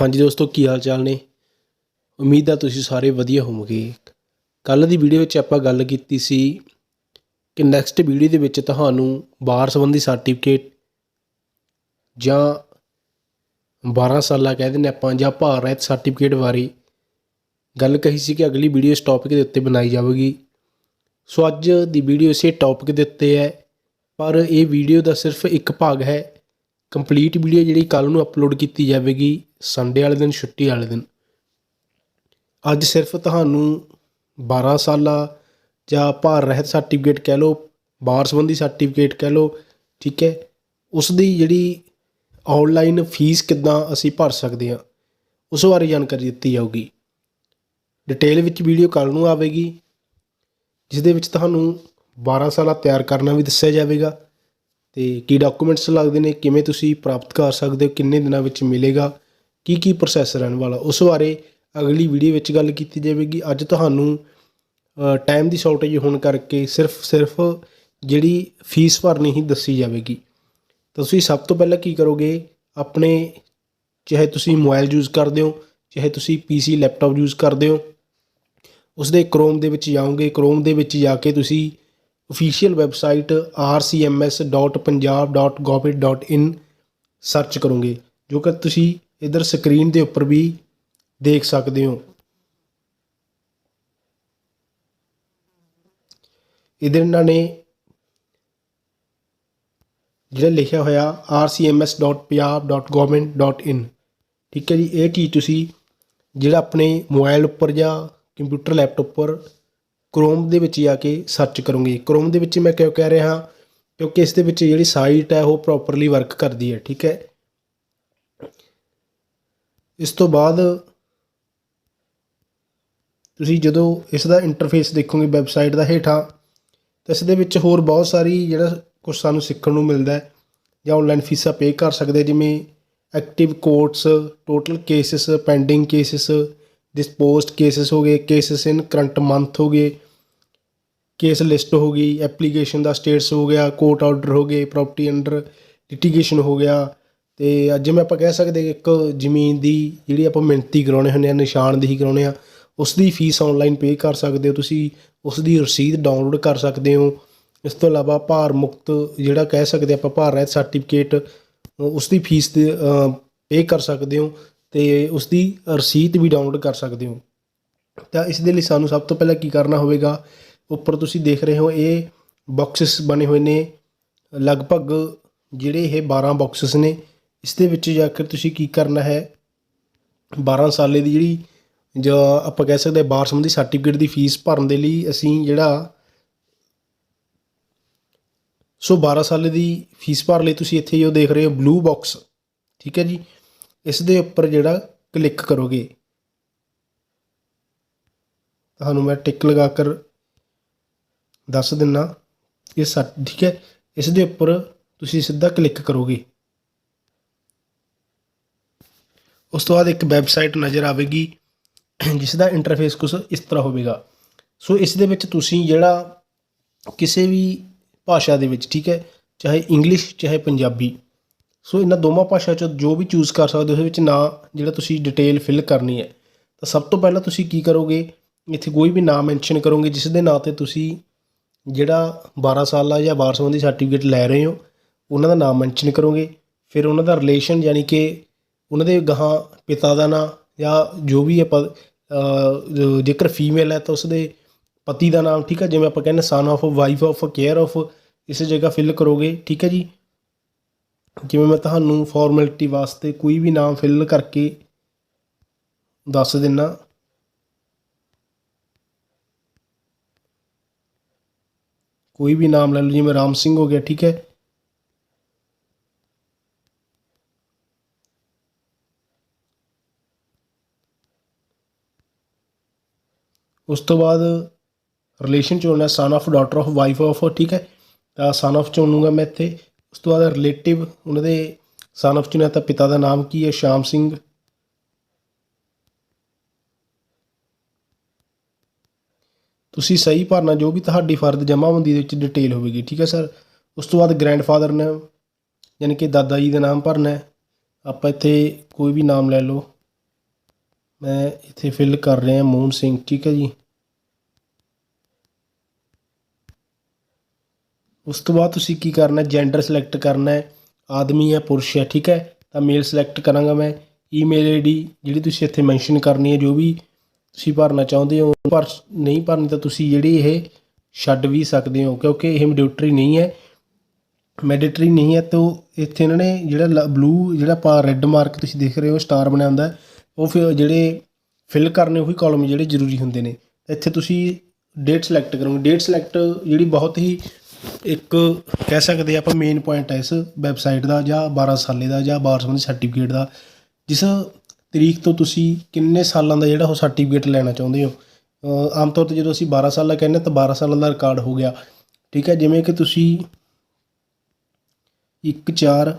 ਹਾਂਜੀ ਦੋਸਤੋ, ਕੀ ਹਾਲ ਚਾਲ ਨੇ? ਉਮੀਦ ਆ ਤੁਸੀਂ ਸਾਰੇ ਵਧੀਆ ਹੋਵੋਗੇ। ਕੱਲ ਦੀ ਵੀਡੀਓ ਵਿੱਚ ਆਪਾਂ ਗੱਲ ਕੀਤੀ ਸੀ ਕਿ ਨੈਕਸਟ ਵੀਡੀਓ ਦੇ ਵਿੱਚ ਤੁਹਾਨੂੰ ਬਾਰ ਸੰਬੰਧੀ ਸਰਟੀਫਿਕੇਟ ਜਾਂ 12 ਸਾਲਾ ਕਹਿ ਦਿੰਦੇ ਆਪਾਂ, ਜਾਂ ਭਾਰ ਰਹਿਤ ਸਰਟੀਫਿਕੇਟ ਬਾਰੇ ਗੱਲ ਕਹੀ ਸੀ ਕਿ ਅਗਲੀ ਵੀਡੀਓ ਇਸ ਟੌਪਿਕ ਦੇ ਉੱਤੇ ਬਣਾਈ ਜਾਵੇਗੀ। ਸੋ ਅੱਜ ਦੀ ਵੀਡੀਓ ਇਸੇ ਟੌਪਿਕ ਦੇ ਉੱਤੇ ਹੈ, ਪਰ ਇਹ ਵੀਡੀਓ ਦਾ ਸਿਰਫ ਇੱਕ ਭਾਗ ਹੈ। ਕੰਪਲੀਟ ਵੀਡੀਓ ਜਿਹੜੀ ਕੱਲ ਨੂੰ ਅਪਲੋਡ ਕੀਤੀ ਜਾਵੇਗੀ ਸੰਡੇ ਵਾਲੇ ਦਿਨ, ਛੁੱਟੀ ਵਾਲੇ ਦਿਨ। ਅੱਜ ਸਿਰਫ ਤੁਹਾਨੂੰ 12 ਸਾਲਾ ਜਾਂ ਭਾਰ ਰਹਿਤ ਸਰਟੀਫਿਕੇਟ ਕਹਿ ਲਓ ਬਾਰ ਸੰਬੰਧੀ ਸਰਟੀਫਿਕੇਟ ਕਹਿ ਲਓ, ਠੀਕ ਹੈ ਉਸ ਦੀ ਜਿਹੜੀ ਆਨਲਾਈਨ ਫੀਸ ਕਿੱਦਾਂ ਅਸੀਂ ਭਰ ਸਕਦੇ ਹਾਂ, ਉਸ ਬਾਰੇ ਜਾਣਕਾਰੀ ਦਿੱਤੀ ਜਾਊਗੀ। ਡਿਟੇਲ ਵਿੱਚ ਵੀਡੀਓ ਕੱਲ ਨੂੰ ਆਵੇਗੀ ਜਿਸ ਦੇ ਵਿੱਚ ਤੁਹਾਨੂੰ 12 ਸਾਲਾ ਤਿਆਰ ਕਰਨਾ ਵੀ ਦੱਸਿਆ ਜਾਵੇਗਾ। ਤੇ ਕੀ ਡਾਕੂਮੈਂਟਸ ਲੱਗਦੇ ਨੇ, ਕਿਵੇਂ ਤੁਸੀਂ ਪ੍ਰਾਪਤ ਕਰ ਸਕਦੇ ਹੋ, ਕਿੰਨੇ ਦਿਨਾਂ ਵਿੱਚ ਮਿਲੇਗਾ, ਕੀ ਕੀ ਪ੍ਰੋਸੈਸ ਰਹਿਣ ਵਾਲਾ। ਉਸ ਬਾਰੇ ਅਗਲੀ ਵੀਡੀਓ ਵਿੱਚ ਗੱਲ ਕੀਤੀ ਜਾਵੇਗੀ। ਅੱਜ ਤੁਹਾਨੂੰ ਟਾਈਮ ਦੀ ਸ਼ਾਰਟੇਜ ਹੋਣ ਕਰਕੇ ਸਿਰਫ ਸਿਰਫ ਜਿਹੜੀ ਫੀਸ ਭਰਨੀ ਹੀ ਦੱਸੀ ਜਾਵੇਗੀ। ਤੁਸੀਂ ਸਭ ਤੋਂ ਪਹਿਲਾਂ ਕੀ ਕਰੋਗੇ, ਆਪਣੇ, ਚਾਹੇ ਤੁਸੀਂ ਮੋਬਾਈਲ ਯੂਜ਼ ਕਰਦੇ ਹੋ, ਚਾਹੇ ਤੁਸੀਂ ਪੀਸੀ ਲੈਪਟਾਪ ਯੂਜ਼ ਕਰਦੇ ਹੋ ਉਸ ਦੇ ਕ੍ਰੋਮ ਦੇ ਵਿੱਚ ਜਾਓਗੇ ਕ੍ਰੋਮ ਦੇ ਵਿੱਚ ਜਾ ਕੇ ਤੁਸੀਂ ਅਫੀਸ਼ੀਅਲ ਵੈਬਸਾਈਟ rcms.punjab.gov.in ਸਰਚ ਕਰੋਗੇ, ਜੋ ਕਿ ਤੁਸੀਂ ਇਧਰ ਸਕਰੀਨ ਦੇ ਉੱਪਰ ਵੀ ਦੇਖ ਸਕਦੇ ਹੋ। ਇਧਰ ਇਹਨਾਂ ਨੇ ਜਿਹੜਾ ਲਿਖਿਆ ਹੋਇਆ rcms.punjab.gov.in ਠੀਕ ਹੈ ਜੀ, ਇਹ ਚੀਜ਼ ਤੁਸੀਂ ਜਿਹੜਾ ਆਪਣੇ ਮੋਬਾਈਲ ਉੱਪਰ ਜਾਂ ਕੰਪਿਊਟਰ ਲੈਪਟਾਪ ਉੱਪਰ ਕ੍ਰੋਮ ਦੇ ਵਿੱਚ ਜਾ ਕੇ ਸਰਚ ਕਰੋਗੇ। ਕ੍ਰੋਮ ਦੇ ਵਿੱਚ ਮੈਂ ਕਿਉਂ ਕਹਿ ਰਿਹਾ? ਹਾਂ ਕਿਉਂਕਿ ਇਸ ਦੇ ਵਿੱਚ ਜਿਹੜੀ ਸਾਈਟ ਹੈ, ਉਹ ਪ੍ਰੋਪਰਲੀ ਵਰਕ ਕਰਦੀ ਹੈ, ਠੀਕ ਹੈ? ਇਸ ਤੋਂ ਬਾਅਦ ਤੁਸੀਂ ਜਦੋਂ ਇਸ ਦਾ ਇੰਟਰਫੇਸ ਦੇਖੋਗੇ ਵੈਬਸਾਈਟ ਦਾ ਹੇਠਾਂ, ਤਾਂ ਇਸ ਦੇ ਵਿੱਚ ਹੋਰ ਬਹੁਤ ਸਾਰੀ ਜਿਹੜਾ ਕੁਝ ਸਾਨੂੰ ਸਿੱਖਣ ਨੂੰ ਮਿਲਦਾ ਹੈ, ਜਾਂ ਆਨਲਾਈਨ ਫੀਸਾਂ ਪੇ ਕਰ ਸਕਦੇ ਜਿਵੇਂ active courts total cases pending cases disposed cases ਹੋ ਗਏ ਕੇਸਿਸ ਇਨ ਕਰੰਟ ਮੰਥ ਹੋ ਗਏ ਕੇਸ ਲਿਸਟ ਹੋ ਗਈ ਐਪਲੀਕੇਸ਼ਨ ਦਾ ਸਟੇਟਸ ਹੋ ਗਿਆ ਕੋਰਟ ਆਰਡਰ ਹੋ ਗਏ ਪ੍ਰਾਪਰਟੀ ਅੰਡਰ ਲਿਟੀਗੇਸ਼ਨ ਹੋ ਗਿਆ। ਤੇ ਜਿਵੇਂ ਆਪਾਂ ਕਹਿ ਸਕਦੇ ਇੱਕ ਜ਼ਮੀਨ ਦੀ ਜਿਹੜੀ ਆਪਾਂ ਮਿਹਨਤੀ ਕਰਾਉਣੇ ਹੁੰਦੇ ਆ ਨਿਸ਼ਾਨਦੇਹੀ ਕਰਾਉਣੇ ਆ ਉਸ ਦੀ ਫੀਸ ਆਨਲਾਈਨ ਪੇ ਕਰ ਸਕਦੇ ਹੋ ਤੁਸੀਂ ਉਸ ਦੀ ਰਸੀਦ ਡਾਊਨਲੋਡ ਕਰ ਸਕਦੇ ਹੋ। ਇਸ ਤੋਂ ਇਲਾਵਾ ਭਾਰ ਮੁਕਤ ਜਿਹੜਾ ਕਹਿ ਸਕਦੇ ਆਪਾਂ ਭਾਰ ਰਹਿਤ ਸਰਟੀਫਿਕੇਟ ਉਸ ਦੀ ਫੀਸ ਦੇ ਪੇ ਕਰ ਸਕਦੇ ਹੋ। ਅਤੇ ਉਸ ਦੀ ਰਸੀਦ ਵੀ ਡਾਊਨਲੋਡ ਕਰ ਸਕਦੇ ਹੋ। ਤਾਂ ਇਸ ਦੇ ਲਈ ਸਾਨੂੰ ਸਭ ਤੋਂ ਪਹਿਲਾਂ ਕੀ ਕਰਨਾ ਹੋਵੇਗਾ, ਉੱਪਰ ਤੁਸੀਂ ਦੇਖ ਰਹੇ ਹੋ ਇਹ ਬਾਕਸਸ ਬਣੇ ਹੋਏ ਨੇ। ਲਗਭਗ ਜਿਹੜੇ ਇਹ 12 ਬਾਕਸਸ ਨੇ, ਇਸ ਦੇ ਵਿੱਚ ਜਾ ਕੇ ਤੁਸੀਂ ਕੀ ਕਰਨਾ ਹੈ 12 ਸਾਲੇ ਦੀ ਜਿਹੜੀ ਜਾਂ ਆਪਾਂ ਕਹਿ ਸਕਦੇ ਬਾਰ ਸੰਬੰਧੀ ਸਰਟੀਫਿਕੇਟ ਦੀ ਫੀਸ ਭਰਨ ਦੇ ਲਈ ਅਸੀਂ ਜਿਹੜਾ ਸੋ 12 ਸਾਲੇ ਦੀ ਫੀਸ ਭਰ ਲਈ ਤੁਸੀਂ ਇੱਥੇ ਜੋ ਦੇਖ ਰਹੇ ਹੋ ਬਲੂ ਬਾਕਸ ਠੀਕ ਹੈ ਜੀ। ਇਸ ਦੇ ਉੱਪਰ ਜਿਹੜਾ ਕਲਿੱਕ ਕਰੋਗੇ, ਤੁਹਾਨੂੰ ਮੈਂ ਟਿਕ ਲਗਾ ਕਰ ਦੱਸ ਦਿੰਨਾ। ਇਹ ਠੀਕ ਹੈ? ਇਸ ਦੇ ਉੱਪਰ ਤੁਸੀਂ ਸਿੱਧਾ ਕਲਿੱਕ ਕਰੋਗੇ। ਉਸ ਤੋਂ ਬਾਅਦ ਇੱਕ ਵੈਬਸਾਈਟ ਨਜ਼ਰ ਆਵੇਗੀ ਜਿਸ ਦਾ ਇੰਟਰਫੇਸ ਕੁਝ ਇਸ ਤਰ੍ਹਾਂ ਹੋਵੇਗਾ। ਸੋ ਇਸ ਦੇ ਵਿੱਚ ਤੁਸੀਂ ਜਿਹੜਾ ਕਿਸੇ ਵੀ ਭਾਸ਼ਾ ਦੇ ਵਿੱਚ, ਠੀਕ ਹੈ? ਚਾਹੇ ਇੰਗਲਿਸ਼ ਚਾਹੇ ਪੰਜਾਬੀ ਸੋ ਇਹਨਾਂ ਦੋਵਾਂ ਭਾਸ਼ਾ ਚੋਂ ਜੋ ਵੀ ਚੂਜ਼ ਕਰ ਸਕਦੇ ਹੋ ਉਸ ਵਿੱਚ ਨਾਂ ਜਿਹੜਾ ਤੁਸੀਂ ਡਿਟੇਲ ਫਿਲ ਕਰਨੀ ਹੈ। ਤਾਂ ਸਭ ਤੋਂ ਪਹਿਲਾਂ ਤੁਸੀਂ ਕੀ ਕਰੋਗੇ? ਇੱਥੇ ਕੋਈ ਵੀ ਨਾਮ ਮੈਂਸ਼ਨ ਕਰੋਗੇ, ਜਿਸ ਦੇ ਨਾਂ ਤੇ ਤੁਸੀਂ ਜਿਹੜਾ 12 ਸਾਲਾ ਜਾਂ ਵਾਰ ਸੰਬੰਧੀ ਸਰਟੀਫਿਕੇਟ ਲੈ ਰਹੇ ਹੋ, ਉਹਨਾਂ ਦਾ ਨਾਮ ਮੈਂਸ਼ਨ ਕਰੋਗੇ। ਫਿਰ ਉਹਨਾਂ ਦਾ ਰਿਲੇਸ਼ਨ ਯਾਨੀ ਕਿ ਉਹਨਾਂ ਦੇ ਗਾਹਾਂ ਪਿਤਾ ਦਾ ਨਾਂ ਜਾਂ ਜੋ ਵੀ ਆਪਾਂ ਜੇਕਰ ਫੀਮੇਲ ਹੈ ਤਾਂ ਉਸਦੇ ਪਤੀ ਦਾ ਨਾਮ, ਠੀਕ ਹੈ, ਜਿਵੇਂ ਆਪਾਂ ਕਹਿੰਦੇ son of wife of care of ਇਸ ਜਗ੍ਹਾ ਫਿਲ ਕਰੋਗੇ, ਠੀਕ ਹੈ ਜੀ। ਜਿਵੇਂ ਮੈਂ ਤੁਹਾਨੂੰ ਫਾਰਮੈਲਿਟੀ ਵਾਸਤੇ ਕੋਈ ਵੀ ਨਾਮ ਫਿਲ ਕਰਕੇ ਦੱਸ ਦਿੰਨਾ। ਕੋਈ ਵੀ ਨਾਮ ਲੈ ਲਓ, ਜਿਵੇਂ ਰਾਮ ਸਿੰਘ ਹੋ ਗਿਆ, ਠੀਕ ਹੈ। ਉਸ ਤੋਂ ਬਾਅਦ ਰਿਲੇਸ਼ਨ ਚੁਣਨਾ son of daughter of wife of ਠੀਕ ਹੈ। ਤਾਂ ਸਨ ਆਫ ਚੁਣੂਗਾ ਮੈਂ ਇੱਥੇ। ਉਸ ਤੋਂ ਬਾਅਦ ਰਿਲੇਟਿਵ ਉਹਨਾਂ ਦੇ ਸਨ ਆਫ ਚੁਣਿਆ ਤਾਂ ਪਿਤਾ ਦਾ ਨਾਮ ਕੀ ਹੈ? ਸ਼ਾਮ ਸਿੰਘ। ਤੁਸੀਂ ਸਹੀ ਭਰਨਾ ਜੋ ਵੀ ਤੁਹਾਡੀ ਫਰਦ ਜਮ੍ਹਾਂਬੰਦੀ ਦੇ ਵਿੱਚ ਡਿਟੇਲ ਹੋਵੇਗੀ, ਠੀਕ ਹੈ ਸਰ ਉਸ ਤੋਂ ਬਾਅਦ ਗ੍ਰੈਂਡਫਾਦਰ ਨੇ, ਯਾਨੀ ਕਿ ਦਾਦਾ ਜੀ ਦਾ ਨਾਮ ਭਰਨਾ ਹੈ। ਆਪਾਂ ਇੱਥੇ ਕੋਈ ਵੀ ਨਾਮ ਲੈ ਲਓ। ਮੈਂ ਇੱਥੇ ਫਿਲ ਕਰ ਰਿਹਾ, ਮੋਹਨ ਸਿੰਘ, ਠੀਕ ਹੈ ਜੀ। ਉਸ ਤੋਂ ਬਾਅਦ ਤੁਸੀਂ ਕੀ ਕਰਨਾ ਜੈਂਡਰ ਸਿਲੈਕਟ ਕਰਨਾ ਹੈ। ਆਦਮੀ ਹੈ, ਪੁਰਸ਼ ਹੈ, ਠੀਕ ਹੈ? ਤਾਂ ਮੇਲ ਸਿਲੈਕਟ ਕਰਾਂਗਾ ਮੈਂ। ਈਮੇਲ ਆਈਡੀ ਜਿਹੜੀ ਤੁਸੀਂ ਇੱਥੇ ਮੈਂਸ਼ਨ ਕਰਨੀ ਹੈ, ਜੋ ਵੀ ਤੁਸੀਂ ਭਰਨਾ ਚਾਹੁੰਦੇ ਹੋ ਪਰ ਨਹੀਂ ਭਰਨੀ ਤਾਂ ਤੁਸੀਂ ਜਿਹੜੀ ਇਹ ਛੱਡ ਵੀ ਸਕਦੇ ਹੋ, ਕਿਉਂਕਿ ਇਹ ਮੈਂਡੇਟਰੀ ਨਹੀਂ ਹੈ। ਮੈਂਡੇਟਰੀ ਨਹੀਂ ਹੈ ਤਾਂ ਇੱਥੇ ਇਹਨਾਂ ਨੇ ਜਿਹੜਾ ਬਲੂ ਜਿਹੜਾ ਪਾ ਰੈੱਡ ਮਾਰਕ ਤੁਸੀਂ ਦੇਖ ਰਹੇ ਹੋ ਸਟਾਰ ਬਣਿਆ ਹੁੰਦਾ ਉਹ ਫਿਰ ਜਿਹੜੇ ਫਿਲ ਕਰਨੇ, ਉਹੀ ਕਾਲਮ ਜਿਹੜੇ ਜ਼ਰੂਰੀ ਹੁੰਦੇ ਨੇ। ਇੱਥੇ ਤੁਸੀਂ ਡੇਟ ਸਿਲੈਕਟ ਕਰੋਗੇ। ਡੇਟ ਸਿਲੈਕਟ ਜਿਹੜੀ ਬਹੁਤ ਹੀ ਇੱਕ ਕਹਿ ਸਕਦੇ ਆਪਾਂ ਮੇਨ ਪੁਆਇੰਟ ਹੈ ਇਸ ਵੈਬਸਾਈਟ ਦਾ ਜਾਂ 12 ਸਾਲੇ ਦਾ ਜਾਂ ਬਾਰ ਸੰਬੰਧੀ ਸਰਟੀਫਿਕੇਟ ਦਾ, ਜਿਸ ਤਰੀਕ ਤੋਂ ਤੁਸੀਂ ਕਿੰਨੇ ਸਾਲਾਂ ਦਾ ਜਿਹੜਾ ਉਹ ਸਰਟੀਫਿਕੇਟ ਲੈਣਾ ਚਾਹੁੰਦੇ ਹੋ? ਆਮ ਤੌਰ ਤੇ ਜਦੋਂ ਅਸੀਂ 12 ਸਾਲ ਦਾ ਕਹਿੰਦੇ ਤਾਂ 12 ਸਾਲਾਂ ਦਾ ਰਿਕਾਰਡ ਹੋ ਗਿਆ। ਠੀਕ ਹੈ, ਜਿਵੇਂ ਕਿ ਤੁਸੀਂ ਇੱਕ ਚਾਰ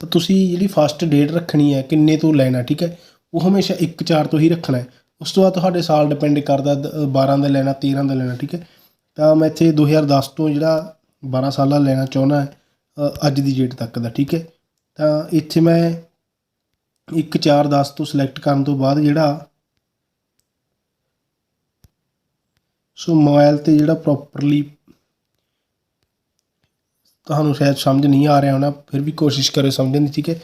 ਤਾਂ ਤੁਸੀਂ ਜਿਹੜੀ ਫਸਟ ਡੇਟ ਰੱਖਣੀ ਹੈ ਕਿੰਨੇ ਤੋਂ ਲੈਣਾ, ਠੀਕ ਹੈ? ਉਹ ਹਮੇਸ਼ਾ 1 4 ਤੋਂ ਹੀ ਰੱਖਣਾ ਹੈ। ਉਸ ਤੋਂ ਬਾਅਦ ਤੁਹਾਡੇ ਸਾਲ ਡਿਪੈਂਡ ਕਰਦਾ ਦ- 12 ਦਾ ਲੈਣਾ 13 ਦਾ ਲੈਣਾ, ਠੀਕ ਹੈ? ਤਾਂ ਮੈਂ ਇੱਥੇ 2010 ਤੋਂ ਜਿਹੜਾ 12 ਸਾਲਾਂ ਲੈਣਾ ਚਾਹੁੰਦਾ ਹੈ ਅੱਜ ਦੀ ਡੇਟ ਤੱਕ ਦਾ, ਠੀਕ ਹੈ? ਤਾਂ ਇੱਥੇ ਮੈਂ 1 4 10 ਤੋਂ ਸਿਲੈਕਟ ਕਰਨ ਤੋਂ ਬਾਅਦ ਜਿਹੜਾ ਸੋ ਮੋਬਾਈਲ ਤੇ ਜਿਹੜਾ ਪ੍ਰੋਪਰਲੀ ਤੁਹਾਨੂੰ ਸ਼ਾਇਦ ਸਮਝ ਨਹੀਂ ਆ ਰਿਹਾ ਹੋਣਾ, ਫਿਰ ਵੀ ਕੋਸ਼ਿਸ਼ ਕਰਿਓ, ਸਮਝਣ ਦੀ, ਠੀਕ ਹੈ?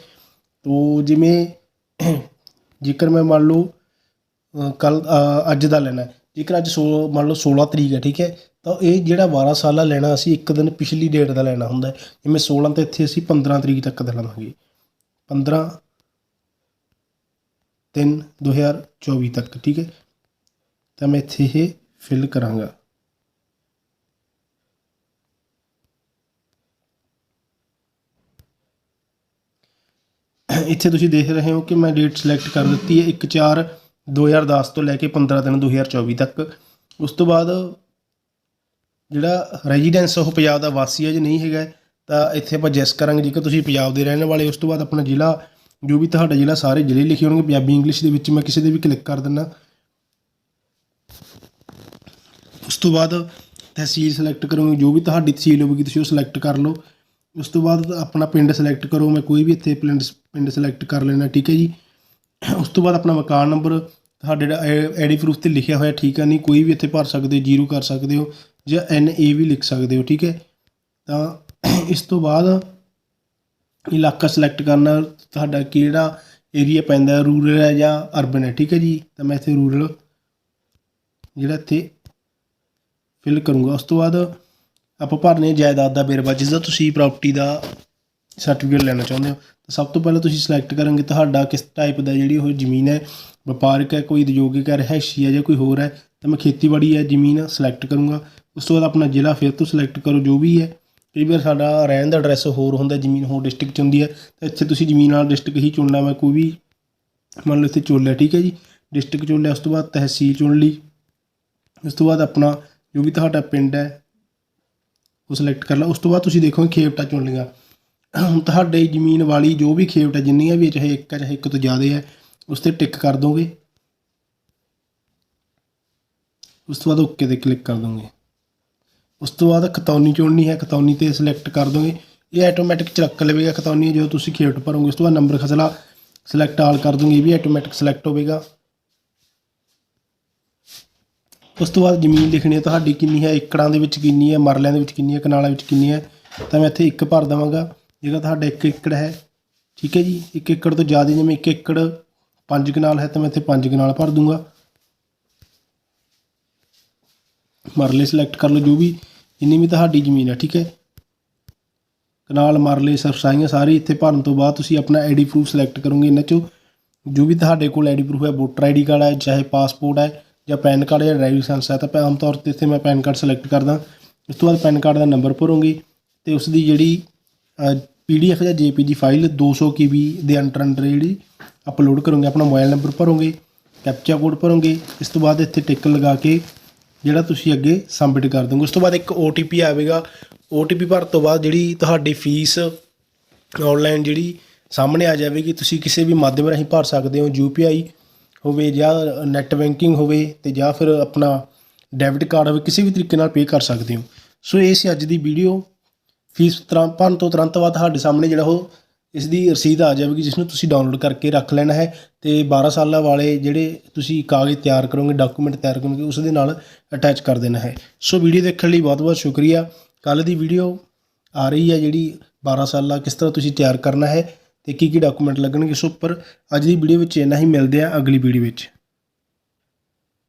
ਤੋ ਜਿਵੇਂ ਜੇਕਰ ਮੈਂ ਮੰਨ ਲਓ ਕੱਲ ਅੱਜ ਦਾ ਲੈਣਾ ਜੇਕਰ ਅੱਜ ਸੋ, ਮੰਨ ਲਓ 16 ਤਰੀਕ ਹੈ, ਠੀਕ ਹੈ, ਤਾਂ ਇਹ ਜਿਹੜਾ 12 ਸਾਲਾ ਲੈਣਾ ਅਸੀਂ ਇੱਕ ਦਿਨ ਪਿਛਲੀ ਡੇਟ ਦਾ ਲੈਣਾ ਹੁੰਦਾ ਜਿਵੇਂ 16 ਤੇ ਇੱਥੇ ਅਸੀਂ 15 ਤਰੀਕ ਤੱਕ ਦਾ ਲਵਾਂਗੇ। 15 3 2024 ਤੱਕ, ਠੀਕ ਹੈ। ਤਾਂ ਮੈਂ ਇੱਥੇ ਇਹ ਫਿਲ ਕਰਾਂਗਾ। ਇੱਥੇ ਤੁਸੀਂ ਦੇਖ ਰਹੇ ਹੋ ਕਿ ਮੈਂ ਡੇਟ ਸਿਲੈਕਟ ਕਰ ਦਿੱਤੀ ਹੈ। 1 4 2010 ਤੋਂ ਲੈ ਕੇ 15 ਦਿਨ 2024 ਤੱਕ। ਉਸ ਤੋਂ ਬਾਅਦ ਜਿਹੜਾ ਰੈਜ਼ੀਡੈਂਸ ਉਹ ਪੰਜਾਬ ਦਾ ਵਾਸੀ ਹੈ ਜੇ ਨਹੀਂ ਹੈਗਾ, ਤਾਂ ਇੱਥੇ ਆਪਾਂ ਜੈਸ ਕਰਾਂਗੇ, ਜੇਕਰ ਤੁਸੀਂ ਪੰਜਾਬ ਦੇ ਰਹਿਣ ਵਾਲੇ ਉਸ ਤੋਂ ਬਾਅਦ ਆਪਣਾ ਜ਼ਿਲ੍ਹਾ, ਜੋ ਵੀ ਤੁਹਾਡਾ ਜ਼ਿਲ੍ਹਾ, ਸਾਰੇ ਜ਼ਿਲ੍ਹੇ ਲਿਖੇ ਹੋਣਗੇ। ਪੰਜਾਬੀ ਇੰਗਲਿਸ਼ ਦੇ ਵਿੱਚ ਮੈਂ ਕਿਸੇ ਦੇ ਵੀ ਕਲਿੱਕ ਕਰ ਦਿੰਦਾ। ਉਸ ਤੋਂ ਬਾਅਦ ਤਹਿਸੀਲ ਸਿਲੈਕਟ ਕਰੋਗੇ, ਜੋ ਵੀ ਤੁਹਾਡੀ ਤਹਿਸੀਲ ਹੋਵੇਗੀ ਤੁਸੀਂ ਉਹ ਸਿਲੈਕਟ ਕਰ ਲਓ। ਉਸ ਤੋਂ ਬਾਅਦ ਆਪਣਾ ਪਿੰਡ ਸਿਲੈਕਟ ਕਰੋ। ਮੈਂ ਕੋਈ ਵੀ ਇੱਥੇ ਪਿੰਡ ਪਿੰਡ ਸਿਲੈਕਟ ਕਰ ਲੈਣਾ ਠੀਕ ਹੈ ਜੀ? ਉਸ ਤੋਂ ਬਾਅਦ ਆਪਣਾ ਮਕਾਨ ਨੰਬਰ ਤੁਹਾਡੇ ਜਿਹੜਾ ਆਈਡੀ ਪ੍ਰੂਫ ਤੇ ਲਿਖਿਆ ਹੋਇਆ, ਠੀਕ ਹੈ ਨਹੀਂ, ਕੋਈ ਵੀ ਇੱਥੇ ਭਰ ਸਕਦੇ ਜ਼ੀਰੋ ਕਰ ਸਕਦੇ ਹੋ ਜਾਂ ਐਨ ਏ ਵੀ ਲਿਖ ਸਕਦੇ ਹੋ, ਠੀਕ ਹੈ। ਤਾਂ ਇਸ ਤੋਂ ਬਾਅਦ ਇਲਾਕਾ ਸਿਲੈਕਟ ਕਰਨਾ, ਤੁਹਾਡਾ ਕਿਹੜਾ ਏਰੀਆ ਪੈਂਦਾ ਰੂਰਲ ਹੈ ਜਾਂ ਅਰਬਨ ਹੈ, ਠੀਕ ਹੈ ਜੀ। ਤਾਂ ਮੈਂ ਇੱਥੇ ਰੂਰਲ ਜਿਹੜਾ ਇੱਥੇ ਫਿਲ ਕਰੂੰਗਾ। ਉਸ ਤੋਂ ਬਾਅਦ ਆਪਾਂ ਭਰਨੇ ਜਾਇਦਾਦ ਦਾ ਵੇਰਵਾ, ਜਿਸ ਦਾ ਤੁਸੀਂ ਪ੍ਰਾਪਰਟੀ ਦਾ ਸਰਟੀਫਿਕੇਟ ਲੈਣਾ ਚਾਹੁੰਦੇ ਹੋ। ਤਾਂ ਸਭ ਤੋਂ ਪਹਿਲਾਂ ਤੁਸੀਂ ਸਿਲੈਕਟ ਕਰਾਂਗੇ ਤੁਹਾਡਾ ਕਿਸ ਟਾਈਪ ਦਾ ਜਿਹੜੀ ਉਹ ਜ਼ਮੀਨ ਹੈ, ਵਪਾਰਕ ਹੈ, ਕੋਈ ਉਦਯੋਗਿਕ ਹੈ, ਰਿਹਾਇਸ਼ੀ ਹੈ ਜਾਂ ਕੋਈ ਹੋਰ ਹੈ, ਤਾਂ ਮੈਂ ਖੇਤੀਬਾੜੀ ਹੈ ਜ਼ਮੀਨ ਸਿਲੈਕਟ ਕਰੂੰਗਾ। ਉਸ ਤੋਂ ਬਾਅਦ ਆਪਣਾ ਜ਼ਿਲ੍ਹਾ ਫਿਰ ਤੋਂ ਸਿਲੈਕਟ ਕਰੋ, ਜੋ ਵੀ ਹੈ। ਕਈ ਵਾਰ ਸਾਡਾ ਰਹਿਣ ਦਾ ਐਡਰੈਸ ਹੋਰ ਹੁੰਦਾ, ਜ਼ਮੀਨ ਹੋਰ ਡਿਸਟ੍ਰਿਕਟ 'ਚ ਹੁੰਦੀ ਹੈ, ਤਾਂ ਇੱਥੇ ਤੁਸੀਂ ਜ਼ਮੀਨ ਵਾਲਾ ਡਿਸਟ੍ਰਿਕਟ ਹੀ ਚੁਣਨਾ ਮੈਂ ਕੋਈ ਵੀ ਮੰਨ ਲਓ ਇੱਥੇ ਚੁਣ ਲਿਆ, ਠੀਕ ਹੈ ਜੀ। ਡਿਸਟ੍ਰਿਕਟ ਚੁਣ ਲਿਆ, ਉਸ ਤੋਂ ਬਾਅਦ ਤਹਿਸੀਲ ਚੁਣ ਲਈ। ਉਸ ਤੋਂ ਬਾਅਦ ਆਪਣਾ ਜੋ ਵੀ ਤੁਹਾਡਾ ਪਿੰਡ ਹੈ, ਉਹ ਸਿਲੈਕਟ ਕਰ ਲਾ। ਉਸ ਤੋਂ ਬਾਅਦ ਤੁਸੀਂ ਦੇਖੋਗੇ ਖੇਪਟਾ ਚੁਣ ਲਿਆ। ਤੁਹਾਡੇ ਜ਼ਮੀਨ ਵਾਲੀ ਜੋ ਵੀ ਖੇਪਟਾ ਜਿੰਨੀਆਂ ਵੀ ਚਾਹੇ ਇੱਕ ਹੈ, ਚਾਹੇ ਇੱਕ ਤੋਂ ਜ਼ਿਆਦਾ ਹੈ, ਉਸ ਤੇ ਟਿਕ ਕਰ ਦੋਗੇ? ਉਸ ਤੋਂ ਬਾਅਦ ਓਕੇ ਤੇ ਕਲਿੱਕ ਕਰ ਦੋਗੇ। ਉਸ ਤੋਂ ਬਾਅਦ ਖਤੌਨੀ ਚੁਣਨੀ ਹੈ, ਖਤੌਨੀ ਤੇ ਸਿਲੈਕਟ ਕਰ ਦੋਗੇ। ਇਹ ਆਟੋਮੈਟਿਕ ਚ ਲਵੇਗਾ ਖਤੌਨੀ, ਜਦੋਂ ਤੁਸੀਂ ਖੇਪਟ ਭਰੋਗੇ, ਉਸ ਤੋਂ ਬਾਅਦ ਨੰਬਰ ਖਸਲਾ ਸਿਲੈਕਟ ਆਲ ਕਰ ਦੋਗੇ, ਇਹ ਵੀ ਆਟੋਮੈਟਿਕ ਸਿਲੈਕਟ ਹੋਵੇਗਾ। ਉਸ ਤੋਂ ਬਾਅਦ ਜ਼ਮੀਨ ਲਿਖਣੀ ਹੈ, ਤੁਹਾਡੀ ਕਿੰਨੀ ਹੈ, ਏਕੜਾਂ ਦੇ ਵਿੱਚ ਕਿੰਨੀ ਹੈ, ਮਰਲਿਆਂ ਦੇ ਵਿੱਚ ਕਿੰਨੀ ਹੈ, ਕਨਾਲਾਂ ਵਿੱਚ ਕਿੰਨੀ ਹੈ, ਤਾਂ ਮੈਂ ਇੱਥੇ ਇੱਕ ਭਰ ਦੇਵਾਂਗਾ। ਜਿਹੜਾ ਤੁਹਾਡਾ ਇੱਕ ਏਕੜ ਹੈ, ਠੀਕ ਹੈ ਜੀ? ਇੱਕ ਏਕੜ ਤੋਂ ਜ਼ਿਆਦਾ ਜਿਵੇਂ ਇੱਕ ਏਕੜ ਪੰਜ ਕਨਾਲ ਹੈ ਤਾਂ ਮੈਂ ਇੱਥੇ ਪੰਜ ਕਨਾਲ ਭਰ ਦੂੰਗਾ। ਮਰਲੇ ਸਿਲੈਕਟ ਕਰ ਲਓ ਜੋ ਵੀ, ਜਿੰਨੀ ਵੀ ਤੁਹਾਡੀ ਜ਼ਮੀਨ ਹੈ, ਠੀਕ ਹੈ? ਕਨਾਲ, ਮਰਲੇ ਸਰਸਾਈਆਂ ਸਾਰੀ ਇੱਥੇ ਭਰਨ ਤੋਂ ਬਾਅਦ ਤੁਸੀਂ ਆਪਣਾ ਆਈਡੀ ਪ੍ਰੂਫ ਸਿਲੈਕਟ ਕਰੋਗੇ ਇਹਨਾਂ ਚੋਂ। ਜੋ ਵੀ ਤੁਹਾਡੇ ਕੋਲ ਆਈਡੀ ਪ੍ਰੂਫ ਹੈ ਵੋਟਰ ਆਈਡੀ ਕਾਰਡ ਹੈ, ਚਾਹੇ ਪਾਸਪੋਰਟ ਹੈ ਜਾਂ ਪੈਨ ਕਾਰਡ ਜਾਂ ਡਰਾਈਵਿੰਗ ਲਾਇਸੈਂਸ ਹੈ, ਤਾਂ ਮੈਂ ਆਮ ਤੌਰ ਤੇ ਇੱਥੇ ਮੈਂ ਪੈਨ ਕਾਰਡ ਸਿਲੈਕਟ ਕਰਦਾ। ਉਸ ਤੋਂ ਬਾਅਦ ਪੈਨ ਕਾਰਡ ਦਾ ਨੰਬਰ ਭਰੋਗੇ ਤੇ ਉਸ ਦੀ ਜਿਹੜੀ ਪੀਡੀਐਫ ਜਾਂ ਜੇਪੀਜੀ ਫਾਈਲ 200 ਕੇਬੀ ਦੇ ਅੰਡਰ ਅੰਡਰ ਜਿਹੜੀ ਅਪਲੋਡ ਕਰੋਗੇ, ਆਪਣਾ ਮੋਬਾਈਲ ਨੰਬਰ ਭਰੋਗੇ ਕੈਪਚਾ ਕੋਡ ਭਰੋਗੇ, ਇਸ ਤੋਂ ਬਾਅਦ ਇੱਥੇ ਟਿਕ ਲਗਾ ਕੇ ਜਿਹੜਾ ਤੁਸੀਂ ਅੱਗੇ ਸਬਮਿਟ ਕਰ ਦੋਗੇ। ਉਸ ਤੋਂ ਬਾਅਦ ਇੱਕ OTP ਆਵੇਗਾ। OTP ਭਰ ਤੋਂ ਬਾਅਦ ਜਿਹੜੀ ਤੁਹਾਡੀ ਫੀਸ ਆਨਲਾਈਨ ਜਿਹੜੀ ਸਾਹਮਣੇ ਆ ਜਾਵੇਗੀ, ਤੁਸੀਂ ਕਿਸੇ ਵੀ ਮਾਧਿਅਮ ਰਾਹੀਂ ਭਰ ਸਕਦੇ ਹੋ, UPI ਹੋਵੇ ਜਾਂ ਨੈਟ ਬੈਂਕਿੰਗ ਹੋਵੇ ਤੇ ਜਾਂ ਫਿਰ ਆਪਣਾ ਡੈਬਿਟ ਕਾਰਡ ਹੋਵੇ, ਕਿਸੇ ਵੀ ਤਰੀਕੇ ਨਾਲ ਪੇ ਕਰ ਸਕਦੇ ਹੋ। ਸੋ ਇਹ ਸੀ ਅੱਜ ਦੀ ਵੀਡੀਓ ਫੀਸ ਤੁਰੰਤ ਭਰਨ ਤੋਂ ਤੁਰੰਤ ਬਾਅਦ ਤੁਹਾਡੇ ਸਾਹਮਣੇ ਜਿਹੜਾ ਉਹ ਇਸ ਦੀ ਰਸੀਦ ਆ ਜਾਵੇਗੀ, ਜਿਸ ਨੂੰ ਤੁਸੀਂ ਡਾਊਨਲੋਡ ਕਰਕੇ ਰੱਖ ਲੈਣਾ ਹੈ ਤੇ 12 ਸਾਲਾਂ ਵਾਲੇ ਜਿਹੜੇ ਤੁਸੀਂ ਕਾਗਜ਼ ਤਿਆਰ ਕਰੋਗੇ ਡਾਕੂਮੈਂਟ ਤਿਆਰ ਕਰੋਗੇ, ਉਸ ਦੇ ਨਾਲ ਅਟੈਚ ਕਰ ਦੇਣਾ ਹੈ। ਸੋ ਵੀਡੀਓ ਦੇਖਣ ਲਈ ਬਹੁਤ ਬਹੁਤ ਸ਼ੁਕਰੀਆ। ਕੱਲ ਦੀ ਵੀਡੀਓ ਆ ਰਹੀ ਹੈ ਜਿਹੜੀ 12 ਸਾਲਾਂ ਕਿਸ ਤਰ੍ਹਾਂ ਤੁਸੀਂ ਤਿਆਰ ਕਰਨਾ ਹੈ ਤੇ ਕੀ ਕੀ ਡਾਕੂਮੈਂਟ ਲੱਗਣਗੇ ਇਸ ਉੱਪਰ ਅੱਜ ਦੀ ਵੀਡੀਓ ਵਿੱਚ ਇੰਨਾ ਹੀ, ਮਿਲਦੇ ਆ ਅਗਲੀ ਵੀਡੀਓ ਵਿੱਚ।